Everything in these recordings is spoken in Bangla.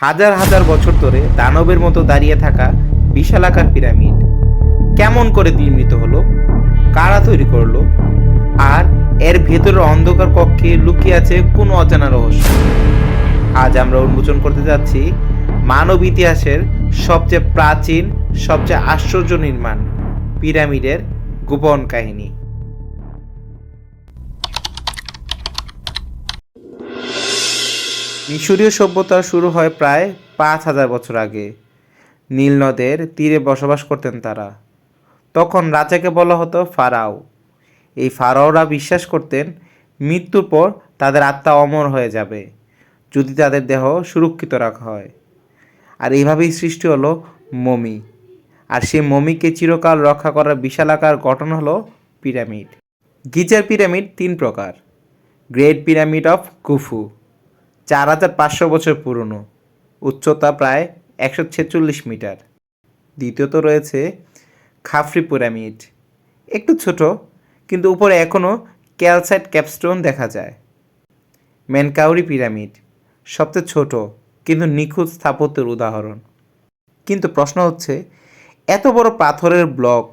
হাজার হাজার বছর ধরে দানবের মতো দাঁড়িয়ে থাকা বিশালাকার পিরামিড। কেমন করে নির্মিত হলো? কারা তৈরি করল? আর এর ভেতরের অন্ধকার কক্ষে লুকিয়ে আছে কোন অজানা রহস্য? আজ আমরা উন্মোচন করতে যাচ্ছি মানব ইতিহাসের সবচেয়ে প্রাচীন, সবচেয়ে আশ্চর্য নির্মাণ, পিরামিডের গোপন কাহিনী। মিশরীয় সভ্যতা শুরু হয় প্রায় পাঁচ হাজার বছর আগে। নীল নদের তীরে বসবাস করতেন তারা। তখন রাজাকে বলা হতো ফারাও। এই ফারাওরা বিশ্বাস করতেন মৃত্যুর পর তাদের আত্মা অমর হয়ে যাবে, যদি তাদের দেহ সুরক্ষিত রাখা হয়। আর এইভাবেই সৃষ্টি হলো মমি। আর সেই মমিকে চিরকাল রক্ষা করার বিশালাকার গঠন হলো পিরামিড। গিজার পিরামিড তিন প্রকার। Great pyramid of Khufu. চার হাজার পাঁচশো বছর পুরনো। উচ্চতা প্রায় একশো ছেচল্লিশ মিটার। দ্বিতীয়ত রয়েছে খাফরি পিরামিড। একটু ছোট, কিন্তু উপরে এখনও ক্যালসাইট ক্যাপস্টোন দেখা যায়। ম্যানকাউরি পিরামিড, সবচেয়ে ছোট, কিন্তু নিখুঁত স্থাপত্যের উদাহরণ। কিন্তু প্রশ্ন হচ্ছে, এত বড় পাথরের ব্লক,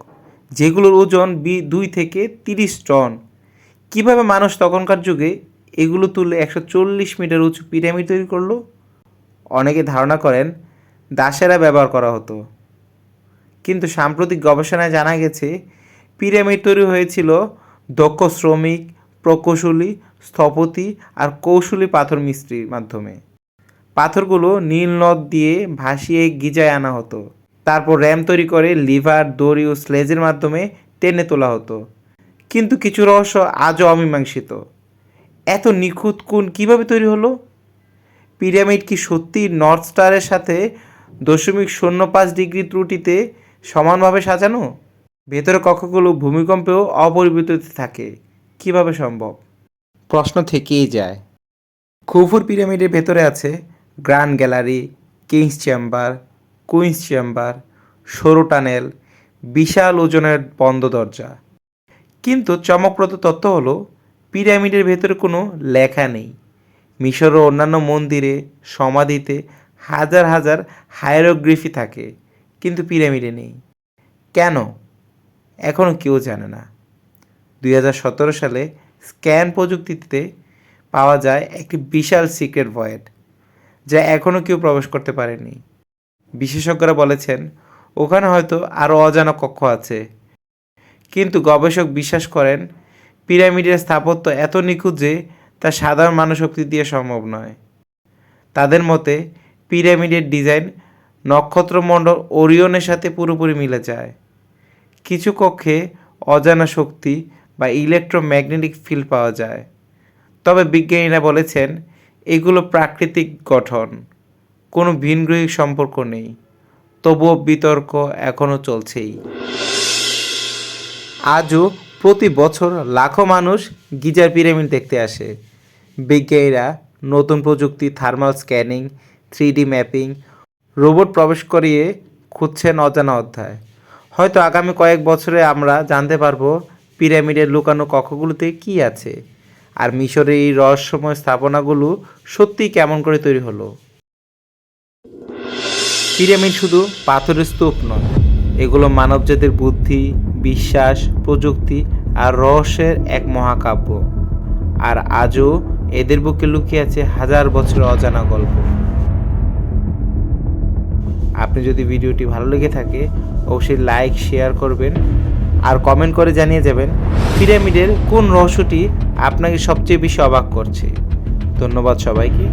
যেগুলোর ওজন বি দুই থেকে তিরিশ টন, কীভাবে মানুষ তখনকার যুগে এগুলো তুলে একশো চল্লিশ মিটার উঁচু পিরামিড তৈরি করল। অনেকে ধারণা করেন দাসেরা ব্যবহার করা হতো। কিন্তু সাম্প্রতিক গবেষণায় জানা গেছে, পিরামিড তৈরি হয়েছিল দক্ষ শ্রমিক, প্রকৌশলী, স্থপতি আর কৌশলী পাথর মিস্ত্রির মাধ্যমে। পাথরগুলো নীল নদ দিয়ে ভাসিয়ে গিজায় আনা হতো। তারপর র্যাম তৈরি করে লিভার, দড়ি ও স্লেজের মাধ্যমে টেনে তোলা হতো। কিন্তু কিছু রহস্য আজও অমীমাংসিত। এত নিখুঁত কোণ কীভাবে তৈরি হলো? পিরামিড কি সত্যি নর্থ স্টারের সাথে দশমিক শূন্য পাঁচ ডিগ্রি ত্রুটিতে সমানভাবে সাজানো? ভেতরে কক্ষগুলো ভূমিকম্পেও অপরিবর্তিত থাকে। কীভাবে সম্ভব? প্রশ্ন থেকেই যায়। খুফুর পিরামিডের ভেতরে আছে grand gallery, king's chamber, queen's chamber, সরু টানেল, বিশাল ওজনের বন্ধ দরজা। কিন্তু চমকপ্রদ তথ্য হলো পিরামিডের ভেতরে কোনো লেখা নেই। মিশর ও অন্যান্য মন্দিরে, সমাধিতে হাজার হাজার হায়ারোগ্রাফি থাকে, কিন্তু পিরামিডে নেই। কেন? এখনও কেউ জানে না। দুই হাজার সতেরো সালে স্ক্যান প্রযুক্তিতে পাওয়া যায় একটি বিশাল সিক্রেট ভয়েড, যা এখনও কেউ প্রবেশ করতে পারেনি। বিশেষজ্ঞরা বলেছেন, ওখানে হয়তো আরও অজানা কক্ষ আছে। কিন্তু গবেষক বিশ্বাস করেন পিরামিডের স্থাপত্য এত নিখুঁত যে তা সাধারণ মানবশক্তি দিয়ে সম্ভব নয়। তাদের মতে, পিরামিডের ডিজাইন নক্ষত্রমণ্ডল ওরিয়নের সাথে পুরোপুরি মিলে যায়। কিছু কক্ষে অজানা শক্তি বা ইলেকট্রোম্যাগনেটিক ফিল্ড পাওয়া যায়। তবে বিজ্ঞানীরা বলেছেন, এগুলো প্রাকৃতিক গঠন। কোনো ভিনগ্রহিক সম্পর্ক নেই। তবুও বিতর্ক এখনও চলছেই। আজও প্রতি বছর লাখো মানুষ গিজার পিরামিড দেখতে আসে। বিজ্ঞানীরা নতুন প্রযুক্তি thermal scanning three mapping robot প্রবেশ করিয়ে খুঁজছেন অজানা অধ্যায়। হয়তো আগামী কয়েক বছরে আমরা জানতে পারব পিরামিডের লুকানো কক্ষগুলোতে কী আছে আর মিশরের এই রহস্যময় স্থাপনাগুলো সত্যিই কেমন করে তৈরি হলো। পিরামিড শুধু পাথরের স্তূপ নয়, এগুলো মানবজাতির বুদ্ধি বিশ্বাস, প্রযুক্তি আর রহস্যের এক মহাকাব্য। আর আজও এদের বুকে লুকিয়ে আছে হাজার বছর অজানা গল্প। আপনি যদি ভিডিওটি ভালো লেগে থাকে, অবশ্যই লাইক, শেয়ার করবেন আর কমেন্ট করে জানিয়ে যাবেন পিরামিডের কোন রহস্যটি আপনাকে সবচেয়ে বেশি অবাক করছে। ধন্যবাদ সবাইকে।